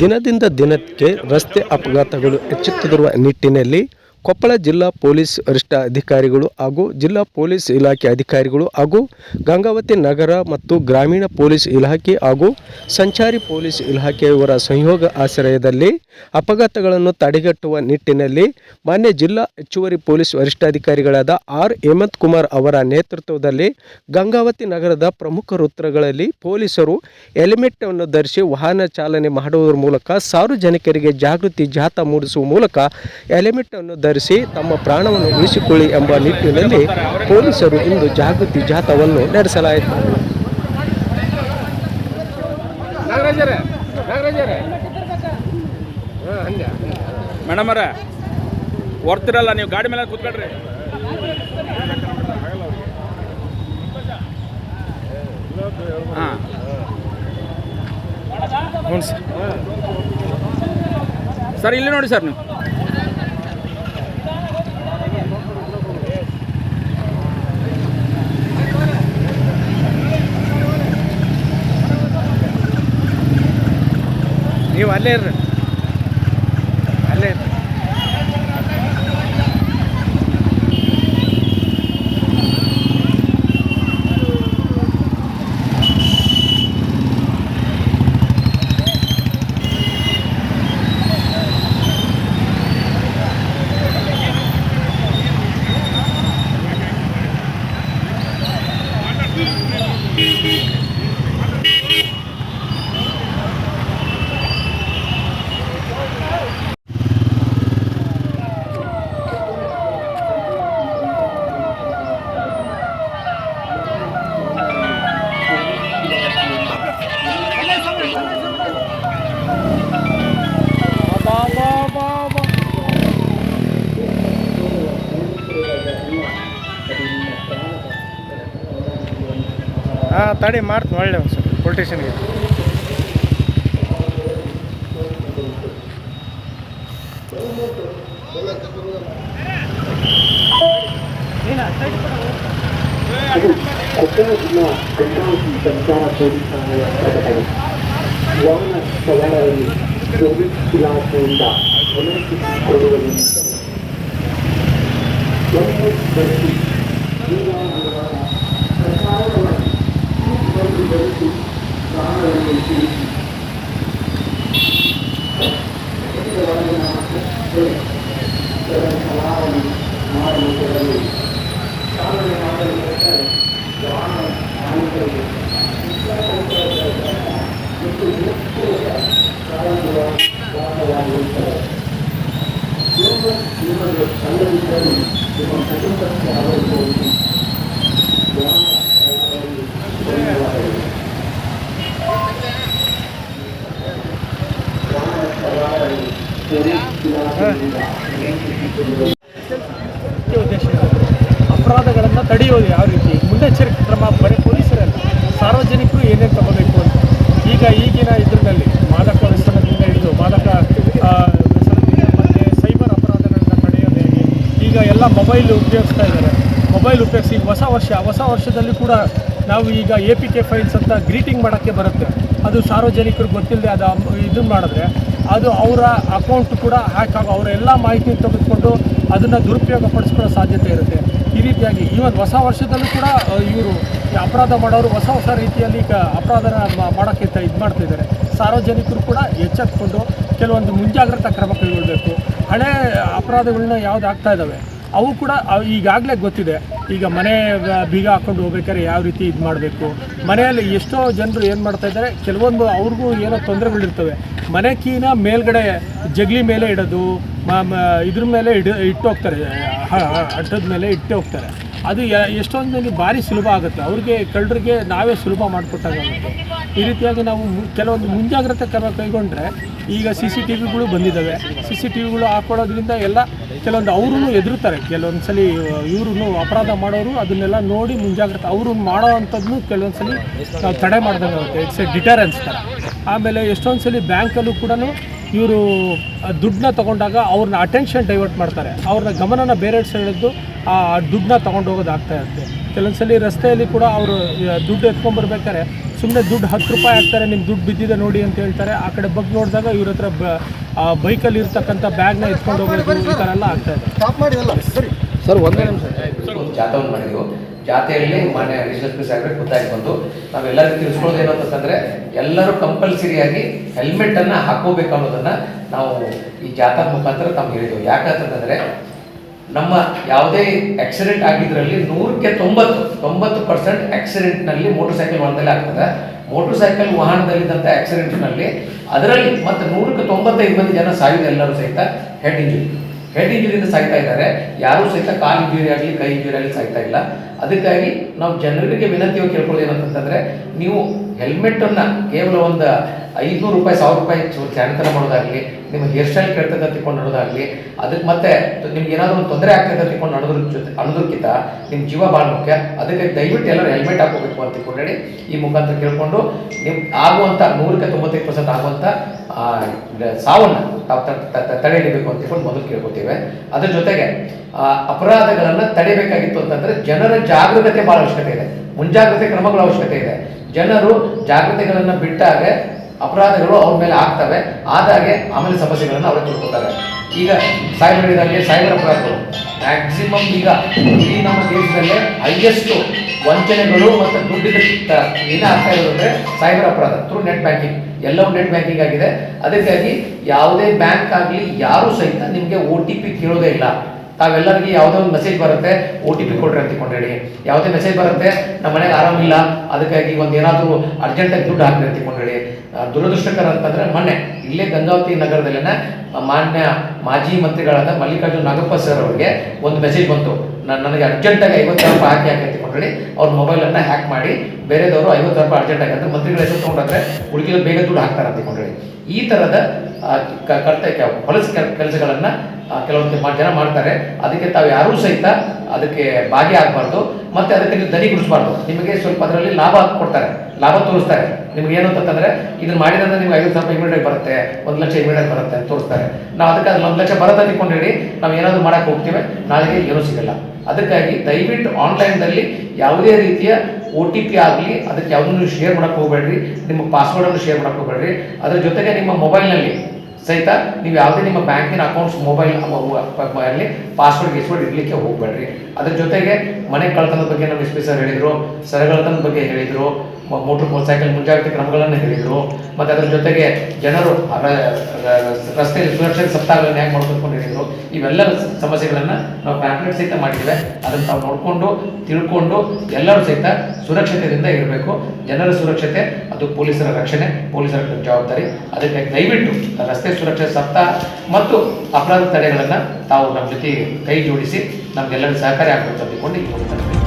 ದಿನದಿಂದ ದಿನಕ್ಕೆ ರಸ್ತೆ ಅಪಘಾತಗಳು ಹೆಚ್ಚುತ್ತಿರುವ ನಿಟ್ಟಿನಲ್ಲಿ ಕೊಪ್ಪಳ ಜಿಲ್ಲಾ ಪೊಲೀಸ್ ವರಿಷ್ಠ ಅಧಿಕಾರಿಗಳು ಹಾಗೂ ಜಿಲ್ಲಾ ಪೊಲೀಸ್ ಇಲಾಖೆ ಅಧಿಕಾರಿಗಳು ಹಾಗೂ ಗಂಗಾವತಿ ನಗರ ಮತ್ತು ಗ್ರಾಮೀಣ ಪೊಲೀಸ್ ಇಲಾಖೆ ಹಾಗೂ ಸಂಚಾರಿ ಪೊಲೀಸ್ ಇಲಾಖೆಯವರ ಸಂಯೋಗ ಆಶ್ರಯದಲ್ಲಿ ಅಪಘಾತಗಳನ್ನು ತಡೆಗಟ್ಟುವ ನಿಟ್ಟಿನಲ್ಲಿ ಮಾನ್ಯ ಜಿಲ್ಲಾ ಹೆಚ್ಚುವರಿ ಪೊಲೀಸ್ ವರಿಷ್ಠಾಧಿಕಾರಿಗಳಾದ ಆರ್ ಹೇಮಂತ್ ಕುಮಾರ್ ಅವರ ನೇತೃತ್ವದಲ್ಲಿ ಗಂಗಾವತಿ ನಗರದ ಪ್ರಮುಖ ವೃತ್ತಗಳಲ್ಲಿ ಪೊಲೀಸರು ಹೆಲ್ಮೆಟ್ ಅನ್ನು ಧರಿಸಿ ವಾಹನ ಚಾಲನೆ ಮಾಡುವುದರ ಮೂಲಕ ಸಾರ್ವಜನಿಕರಿಗೆ ಜಾಗೃತಿ ಜಾಥಾ ಮೂಡಿಸುವ ಮೂಲಕ ಹೆಲ್ಮೆಟ್ ಅನ್ನು ಧರಿಸಿ ತಮ್ಮ ಪ್ರಾಣವನ್ನು ಉಳಿಸಿಕೊಳ್ಳಿ ಎಂಬ ನಿಟ್ಟಿನಲ್ಲಿ ಪೊಲೀಸರು ಇಂದು ಜಾಗೃತಿ ಜಾಥಾವನ್ನು ನಡೆಸಲಾಯಿತು. ಮೇಡಮರ ನಾಗರಾಜರೇ. ಹಾಂ ಹಂಗೆ. ಮೇಡಮ್ ಅವರೇ ಹೊರ್ತಿರಲ್ಲ ನೀವು ಗಾಡಿ ಮೇಲೆ ಕೂತ್ಕೊಳ್ರಿ. ಹಾಂ. ಹ್ಞೂ ಸರ್ ಸರ್ ಇಲ್ಲಿ ನೋಡಿ ಸರ್ ನೀವು. ನೀವು ಅಲ್ಲೇ ಇರ್ರಿ. ಹಾಂ ತಡಿ ಮಾಡ್ತೀನಿ ಒಳ್ಳೆ ಒಂದು ಸ್ವಲ್ಪ ಪೊಲಿಟಿಷನ್ಗೆ ಸಂಚಾರ ಪೊಲೀಸ್ ಇಲಾಖೆಯಿಂದ ಒದಗಿಸಿಕೊಡುವ ಕೊಡುವ ಒಂದು ಧರಿಸಿ ಈಗಾಗಿರುವ ಸರ್ಕಾರದ ಸೀಟುಗಳನ್ನು ಧರಿಸಿ ಪ್ರಾಣವನ್ನು ಉಳಿಸಿ ಒಳಗಿನ ಮತ್ತೆ ಅದರ ಸವಾರನ್ನು ಮಾಡಲು ಕೊಡಲು ಚಾಲನೆ ಮಾಡಲು ವಾಹನ ಮಾಲೀಕರಿಗೆ ಮತ್ತು ಮುಖ್ಯ ಕಾರಣಗಳ ಭಾಗವಾಗಿರುತ್ತದೆ ಯೋಗ ನಿಮಗೆ ಅಲ್ಲದಿದ್ದರೂ ನಿಮ್ಮ ಕುಟುಂಬಕ್ಕೆ ಆಗಬಹುದು ವಾಹನ ಸವಾರರಿಗೆ ಧನ್ಯವಾದಗಳು ವಾಹನ ಸವಾರರಿಗೆ ಪೊಲೀಸ್ ಇಲಾಖೆಯಿಂದ ನೇಮಿಸಿಕೊಳ್ಳುವ ಮುಖ್ಯ ಉದ್ದೇಶ. ಅಪರಾಧಗಳನ್ನು ತಡೆಯೋದು ಯಾವ ರೀತಿ? ಮುನ್ನೆಚ್ಚರಿಕೆ ಕ್ರಮ ಬರೀ ಪೊಲೀಸರಲ್ಲ, ಸಾರ್ವಜನಿಕರು ಏನೇನು ತಗೋಬೇಕು ಅಂತ. ಈಗ ಈಗಿನ ಇದರಲ್ಲಿ ಮಾದಕ ವ್ಯಸನದಿಂದ ಹಿಡಿದು ಮಾದಕ ವ್ಯಸನದಿಂದ ಮತ್ತು ಸೈಬರ್ ಅಪರಾಧಗಳನ್ನು ತಡೆಯೋದು ಈಗ ಎಲ್ಲ ಮೊಬೈಲ್ ಉಪಯೋಗಿಸ್ತಾ ಇದ್ದಾರೆ. ಮೊಬೈಲ್ ಉಪಯೋಗಿಸಿ ಹೊಸ ವರ್ಷ, ಹೊಸ ವರ್ಷದಲ್ಲಿ ಕೂಡ ನಾವು ಈಗ ಎ ಪಿ ಕೆ ಫೈಲ್ಸ್ ಅಂತ ಗ್ರೀಟಿಂಗ್ ಮಾಡೋಕ್ಕೆ ಬರುತ್ತೆ. ಅದು ಸಾರ್ವಜನಿಕರಿಗೆ ಗೊತ್ತಿಲ್ಲದೆ ಅದು ಇದನ್ನು ಮಾಡಿದ್ರೆ ಅದು ಅವರ ಅಕೌಂಟ್ ಕೂಡ ಹ್ಯಾಕ್ ಆಗೋ ಅವರ ಎಲ್ಲ ಮಾಹಿತಿ ತೆಗೆದುಕೊಂಡು ಅದನ್ನು ದುರುಪಯೋಗ ಪಡಿಸ್ಕೊಳ್ಳೋ ಸಾಧ್ಯತೆ ಇರುತ್ತೆ. ಈ ರೀತಿಯಾಗಿ ಇವತ್ತು ಹೊಸ ವರ್ಷದಲ್ಲೂ ಕೂಡ ಇವರು ಅಪರಾಧ ಮಾಡೋರು ಹೊಸ ಹೊಸ ರೀತಿಯಲ್ಲಿ ಈಗ ಅಪರಾಧನ ಮಾಡೋಕ್ಕೆ ಇದು ಮಾಡ್ತಿದ್ದಾರೆ ಸಾರ್ವಜನಿಕರು ಕೂಡ ಎಚ್ಚೆತ್ಕೊಂಡು ಕೆಲವೊಂದು ಮುಂಜಾಗ್ರತಾ ಕ್ರಮ ಕೈಗೊಳ್ಳಬೇಕು ಹಳೆ ಅಪರಾಧಗಳನ್ನ ಯಾವ್ದು ಆಗ್ತಾ ಇದ್ದಾವೆ ಅವು ಕೂಡ ಈಗಾಗಲೇ ಗೊತ್ತಿದೆ. ಈಗ ಮನೆ ಬೀಗ ಹಾಕೊಂಡು ಹೋಗ್ಬೇಕಾದ್ರೆ ಯಾವ ರೀತಿ ಇದು ಮಾಡಬೇಕು? ಮನೆಯಲ್ಲಿ ಎಷ್ಟೋ ಜನರು ಏನು ಮಾಡ್ತಾ ಇದ್ದಾರೆ, ಕೆಲವೊಂದು ಅವ್ರಿಗೂ ಏನೋ ತೊಂದರೆಗಳಿರ್ತವೆ. ಮನೆ ಕೀನ ಮೇಲ್ಗಡೆ ಜಗಲಿ ಮೇಲೆ ಇಡೋದು ಇದ್ರ ಮೇಲೆ ಇಡ, ಇಟ್ಟು ಹೋಗ್ತಾರೆ. ಅಡ್ಡದ ಮೇಲೆ ಇಟ್ಟು ಹೋಗ್ತಾರೆ. ಅದು ಎಷ್ಟೊಂದು ಮಂದಿ ಭಾರಿ ಸುಲಭ ಆಗುತ್ತೆ. ಅವ್ರಿಗೆ, ಕಳ್ಳರಿಗೆ ನಾವೇ ಸುಲಭ ಮಾಡಿಕೊಟ್ಟಾಗುತ್ತೆ ಈ ರೀತಿಯಾಗಿ ನಾವು ಕೆಲವೊಂದು ಮುಂಜಾಗ್ರತೆ ಕ್ರಮ ಕೈಗೊಂಡ್ರೆ ಈಗ ಸಿ ಸಿ ಟಿ ವಿಗಳು ಬಂದಿದ್ದಾವೆ. ಸಿ ಸಿ ಟಿ ವಿಗಳು ಹಾಕೊಳ್ಳೋದ್ರಿಂದ ಎಲ್ಲ ಕೆಲವೊಂದು ಅವರು ಎದುರುತ್ತಾರೆ ಕೆಲವೊಂದು ಸಲ ಇವರು ಅಪರಾಧ ಮಾಡೋರು ಅದನ್ನೆಲ್ಲ ನೋಡಿ ಮುಂಜಾಗ್ರತೆ, ಅವರು ಮಾಡೋ ಅಂಥದ್ದು ಕೆಲವೊಂದು ಸಲ ತಡೆ ಮಾಡ್ದಂಗೆ ಆಗುತ್ತೆ. ಇಟ್ಸ್ ಎ ಡಿಟರೆನ್ಸ್ ಥರ ಆಮೇಲೆ ಎಷ್ಟೊಂದು ಸಲ ಬ್ಯಾಂಕಲ್ಲೂ ಕೂಡ ಇವರು ದುಡ್ಡನ್ನ ತಗೊಂಡಾಗ ಅವ್ರನ್ನ ಅಟೆನ್ಷನ್ ಡೈವರ್ಟ್ ಮಾಡ್ತಾರೆ. ಅವ್ರನ್ನ ಗಮನನ ಬೇರೆ ಸೆಳೆದು ಆ, ದುಡ್ಡನ್ನ ತೊಗೊಂಡು ಹೋಗೋದು ಆಗ್ತಾ ಇರುತ್ತೆ. ಕೆಲವೊಂದ್ಸಲಿ ರಸ್ತೆಯಲ್ಲಿ ಕೂಡ ಅವರು ದುಡ್ಡು ಎತ್ಕೊಂಡ್ಬರ್ಬೇಕಾರೆ ಸುಮ್ಮನೆ ದುಡ್ಡು ಹತ್ತು ರೂಪಾಯಿ ಹಾಕ್ತಾರೆ ನಿಮ್ಮ ದುಡ್ಡು ಬಿದ್ದಿದೆ ನೋಡಿ ಅಂತ ಹೇಳ್ತಾರೆ. ಆ ಕಡೆ ಬಗ್ಗೆ ನೋಡಿದಾಗ ಇವ್ರ ಹತ್ರ ಬ ಬೈಕಲ್ಲಿ ಇರ್ತಕ್ಕಂಥ ಬ್ಯಾಗ್ನ ಎತ್ಕೊಂಡು ಹೋಗೋದು ಈ ಥರ ಎಲ್ಲ ಆಗ್ತಾ ಇದೆ. ಸರ್. ಒಂದೇ ನಿಮಿಷ. ಒಂದು ಜಾಥವನ್ನು ಮಾಡಿದೆವು. ಜಾಥೆಯಲ್ಲಿ ಮಾನ್ಯ ಪಿ ಸಾಹೇಬ್ರೆ ಗೊತ್ತಾಗಿ ಬಂದು ನಾವೆಲ್ಲರಿಗೂ ತಿಳಿಸ್ಕೊಳ್ಳೋದು ಏನು ಅಂತಂದ್ರೆ ಎಲ್ಲರೂ ಕಂಪಲ್ಸರಿಯಾಗಿ ಹೆಲ್ಮೆಟ್ ಅನ್ನ ಹಾಕೋಬೇಕು ಅನ್ನೋದನ್ನ ನಾವು ಈ ಜಾಥಾ ಮುಖಾಂತರ ತಮ್ಗೆ ಹೇಳಿದೆವು. ಯಾಕಂತಂದರೆ ನಮ್ಮ ಯಾವುದೇ ಆಕ್ಸಿಡೆಂಟ್ ಆಗಿದ್ರಲ್ಲಿ ನೂರಕ್ಕೆ ತೊಂಬತ್ತು ತೊಂಬತ್ತು ಪರ್ಸೆಂಟ್ ಆಕ್ಸಿಡೆಂಟ್ನಲ್ಲಿ ಮೋಟರ್ ಸೈಕಲ್ ಒಂದಲ್ಲೇ ಆಗ್ತದೆ. ಮೋಟರ್ ಸೈಕಲ್ ವಾಹನದಲ್ಲಿದ್ದಂಥ ಆಕ್ಸಿಡೆಂಟ್ನಲ್ಲಿ ಅದರಲ್ಲಿ ಮತ್ತು ನೂರಕ್ಕೆ ತೊಂಬತ್ತೈದು ಮಂದಿ ಜನ ಸಾಯುವುದು ಎಲ್ಲರೂ ಸಹಿತ ಹೆಡ್ ಇಂಜುರಿ ಹೆಡ್ ಇಂಜುರಿಯಿಂದ ಸಾಯ್ತಾ ಇದ್ದಾರೆ. ಯಾರೂ ಸಹಿತ ಕಾಲು ಇಂಜುರಿ ಆಗಲಿ, ಕೈ ಇಂಜುರಿ ಆಗಲಿ ಸಾಯ್ತಾ ಇಲ್ಲ. ಅದಕ್ಕಾಗಿ ನಾವು ಜನರಿಗೆ ವಿನಂತಿ ಕೇಳ್ಕೊಳ್ಳೋದು ಏನಂತಂದರೆ ನೀವು ಹೆಲ್ಮೆಟ್ ಅನ್ನ ಕೇವಲ ಒಂದು ಐದುನೂರು ರೂಪಾಯಿ, ಸಾವಿರ ರೂಪಾಯಿ ಚಾರಿತನ ಮಾಡೋದಾಗ್ಲಿ, ನಿಮ್ಮ ಹೇರ್ ಸ್ಟೈಲ್ ಕೆಡ್ತದೆ ತಿಳ್ಕೊಂಡು ಅದಕ್ಕೆ ಮತ್ತೆ ನಿಮ್ಗೆ ಏನಾದರೂ ಒಂದು ತೊಂದರೆ ಆಗ್ತದೆ ತಿಳ್ಕೊಂಡು ನಡೋದ್ರ ಜೊತೆ ಅನ್ನೋದಕ್ಕಿಂತ ನಿಮ್ಮ ಜೀವ ಭಾಳ ಮುಖ್ಯ. ಅದಕ್ಕೆ ದಯವಿಟ್ಟು ಎಲ್ಲರೂ ಹೆಲ್ಮೆಟ್ ಹಾಕೋಬೇಕು ಅಂತ ತಿಳ್ಕೊಂಡೇಳಿ, ಈ ಮುಖಾಂತರ ಕೇಳಿಕೊಂಡು ನಿಮ್ ಆಗುವಂಥ ನೂರಕ್ಕೆ ತೊಂಬತ್ತೈದು ಪರ್ಸೆಂಟ್ ಆಗುವಂಥ ಸಾವನ್ನು ತಾವು ತ- ತ- ತ- ತಡೆ ಹಿಡಿಬೇಕು ಅಂತ ತಿಳ್ಕೊಂಡು ಮೊದಲು ಕೇಳ್ಕೊತೀವಿ. ಅದ್ರ ಜೊತೆಗೆ ಅಪರಾಧಗಳನ್ನ ಅಂತಂದರೆ ಅಂತಂದ್ರೆ ಜನರ ಜಾಗೃತತೆ ಭಾಳ ಅವಶ್ಯಕತೆ ಇದೆ. ಮುಂಜಾಗ್ರತೆ ಕ್ರಮಗಳ ಅವಶ್ಯಕತೆ ಇದೆ. ಜನರು ಜಾಗ್ರತೆಗಳನ್ನು ಬಿಟ್ಟಾಗ ಅಪರಾಧಗಳು ಅವ್ರ ಮೇಲೆ ಆಗ್ತವೆ. ಆದಾಗೆ ಆಮೇಲೆ ಸಮಸ್ಯೆಗಳನ್ನು ಅವರು ತಿಳ್ಕೊತಾರೆ ಈಗ ಸೈಬರ್ ಹೇಳಿದಾಗೆ ಸೈಬರ್ ಅಪರಾಧಗಳು. ಮ್ಯಾಕ್ಸಿಮಮ್ ಈಗ ಈ ನಮ್ಮ ದೇಶದಲ್ಲೇ ಹೈಯೆಸ್ಟ್ ವಂಚನೆಗಳು ಮತ್ತು ದುಡ್ಡಿನ ಏನೇ ಆಗ್ತಾ ಇರೋದು ಅಂದ್ರೆ ಸೈಬರ್ ಅಪರಾಧ ಥ್ರೂ ನೆಟ್ ಬ್ಯಾಂಕಿಂಗ್ ಎಲ್ಲವೂ ನೆಟ್ ಬ್ಯಾಂಕಿಂಗ್ ಆಗಿದೆ. ಅದಕ್ಕಾಗಿ ಯಾವುದೇ ಬ್ಯಾಂಕ್ ಆಗಲಿ ಯಾರೂ ಸಹಿತ ನಿಮಗೆ ಒ ಟಿ ಪಿ ಕೇಳೋದೇ ಇಲ್ಲ. ತಾವೆಲ್ಲರಿಗೆ ಯಾವುದೋ ಒಂದು ಮೆಸೇಜ್ ಬರುತ್ತೆ ಒ ಟಿ ಪಿ ಕೊಡ್ರಿ ಅಂತ ಹೇಳಿ ಯಾವುದೇ ಮೆಸೇಜ್ ಬರುತ್ತೆ, ನಮ್ಮ ಮನೆಗೆ ಆರಾಮಿಲ್ಲ ಅದಕ್ಕಾಗಿ ಒಂದು ಏನಾದರೂ ಅರ್ಜೆಂಟಾಗಿ ದುಡ್ಡು ಹಾಕ್ರಿ ಅಂತ ಹೇಳಿ ದುರದೃಷ್ಟಕರ ಅಂತಂದರೆ ಮೊನ್ನೆ ಇಲ್ಲೇ ಗಂಗಾವತಿ ನಗರದಲ್ಲಿನ ಮಾನ್ಯ ಮಾಜಿ ಮಂತ್ರಿಗಳಾದ ಮಲ್ಲಿಕಾರ್ಜುನ್ ನಾಗಪ್ಪ ಸರ್ ಅವರಿಗೆ ಒಂದು ಮೆಸೇಜ್ ಬಂತು. ನಾನು ನನಗೆ ಅರ್ಜೆಂಟಾಗಿ ಐವತ್ತು ಸಾವಿರ ರೂಪಾಯಿ ಹಾಕಿ ಹಾಕಿ ಅಂತಕೊಂಡ್ರಿ ಅವ್ರ ಮೊಬೈಲನ್ನು ಹ್ಯಾಕ್ ಮಾಡಿ ಬೇರೆದವರು ಐವತ್ತು ಸಾವಿರ ರೂಪಾಯಿ ಅರ್ಜೆಂಟ್ ಆಗಿ ಅಂತ ಮಂತ್ರಿಗಳು ಹೆಸರು ತೊಗೊಂಡ್ರೆ ಹುಡುಗಿಯಲ್ಲಿ ಬೇಗ ದುಡ್ಡು ಹಾಕ್ತಾರೆ ಅಂತ ತಿಳ್ಕೊಂಡ್ರಿ. ಈ ಥರದ ಕರ್ತ ಹೊಲಸು ಕೆಲಸಗಳನ್ನ ಕೆಲವೊಂದು ಜನ ಮಾಡ್ತಾರೆ. ಅದಕ್ಕೆ ತಾವು ಯಾರೂ ಸಹಿತ ಅದಕ್ಕೆ ಭಾಗಿಯಾಗಬಾರ್ದು ಮತ್ತೆ ಅದಕ್ಕೆ ನೀವು ದನಿಗುಡಿಸಬಾರ್ದು ನಿಮಗೆ ಸ್ವಲ್ಪ ಅದರಲ್ಲಿ ಲಾಭ ಕೊಡ್ತಾರೆ. ಲಾಭ ತೋರಿಸ್ತಾರೆ. ನಿಮ್ಗೆ ಏನು ಅಂತಂದ್ರೆ ಇದನ್ನ ಮಾಡಿದ್ರೆ ನಿಮ್ಗೆ ಐದು ಸಾವಿರ ಇಮಿಡಿಯೇಟ್ ಬರುತ್ತೆ. ಒಂದು ಲಕ್ಷ ಇಮಿಡಿಯೇಟ್ ಬರುತ್ತೆ ಅಂತ ತೋರಿಸ್ತಾರೆ. ನಾವು ಅದಕ್ಕೆ ಅದು ಒಂದು ಲಕ್ಷ ಬರುತ್ತೆ ಅಂದ್ಕೊಂಡು ಹೇಳಿ ನಾವು ಏನಾದರೂ ಮಾಡಕ್ಕೆ ಹೋಗ್ತೀವಿ. ನಾಳೆಗೆ ಏನೂ ಸಿಗಲ್ಲ. ಅದಕ್ಕಾಗಿ ದಯವಿಟ್ಟು ಆನ್ಲೈನ್ದಲ್ಲಿ ಯಾವುದೇ ರೀತಿಯ ಒ ಟಿ ಪಿ ಆಗಲಿ, ಅದಕ್ಕೆ ಯಾವುದನ್ನು ಶೇರ್ ಮಾಡಕ್ಕೆ ಹೋಗಬೇಡ್ರಿ. ನಿಮ್ಮ ಪಾಸ್ವರ್ಡನ್ನು ಶೇರ್ ಮಾಡಕ್ಕೆ ಹೋಗಬೇಡ್ರಿ. ಅದ್ರ ಜೊತೆಗೆ ನಿಮ್ಮ ಮೊಬೈಲ್ನಲ್ಲಿ ಸಹಿತ ನೀವು ಯಾವುದೇ ನಿಮ್ಮ ಬ್ಯಾಂಕಿನ ಅಕೌಂಟ್ಸ್ ಮೊಬೈಲ್ ಅಲ್ಲಿ ಪಾಸ್ವರ್ಡ್ ಗಿಸ್ವರ್ಡ್ ಇಡ್ಲಿಕ್ಕೆ ಹೋಗಬೇಡ್ರಿ. ಅದ್ರ ಜೊತೆಗೆ ಮನೆ ಕಳ್ತನದ ಬಗ್ಗೆ ನಮ್ಮ ಎಸ್ ಪಿ ಸರ್ ಹೇಳಿದ್ರು ಸರಗಳತನದ ಬಗ್ಗೆ ಹೇಳಿದ್ರು ಮೋಟರ್ ಸೈಕಲ್ ಮುಂಜಾಗ್ರತೆ ಕ್ರಮಗಳನ್ನು ಹೇಳಿದ್ರು, ಮತ್ತೆ ಅದ್ರ ಜೊತೆಗೆ ಜನರು ರಸ್ತೆಯಲ್ಲಿ ಸುರಕ್ಷತೆ ಸಪ್ತಾಹಗಳನ್ನು ಹೇಗೆ ಮಾಡ್ಕೊಂಡು ಹೇಳಿದ್ರು, ಇವೆಲ್ಲ ಸಮಸ್ಯೆಗಳನ್ನು ನಾವು ಪ್ಯಾಂಪ್ಲೆಟ್ ಸಹಿತ ಮಾಡಿದ್ದೇವೆ ಅದನ್ನು ತಾವು ನೋಡಿಕೊಂಡು, ತಿಳ್ಕೊಂಡು ಎಲ್ಲರೂ ಸಹಿತ ಸುರಕ್ಷತೆಯಿಂದ ಇರಬೇಕು. ಜನರ ಸುರಕ್ಷತೆ, ಅದು ಪೊಲೀಸರ ರಕ್ಷಣೆ, ಪೊಲೀಸರ ಜವಾಬ್ದಾರಿ. ಅದಕ್ಕೆ ದಯವಿಟ್ಟು ರಸ್ತೆ ಸುರಕ್ಷತೆ ಸತ್ತ ಮತ್ತು ಅಪರಾಧ ತಡೆಗಳನ್ನು ತಾವು ನಮ್ಮ ಜೊತೆ ಕೈ ಜೋಡಿಸಿ ನಮಗೆಲ್ಲರಿಗೂ ಸಹಕಾರಿ ಆಗಬೇಕು ಅಂದುಕೊಂಡು ಈ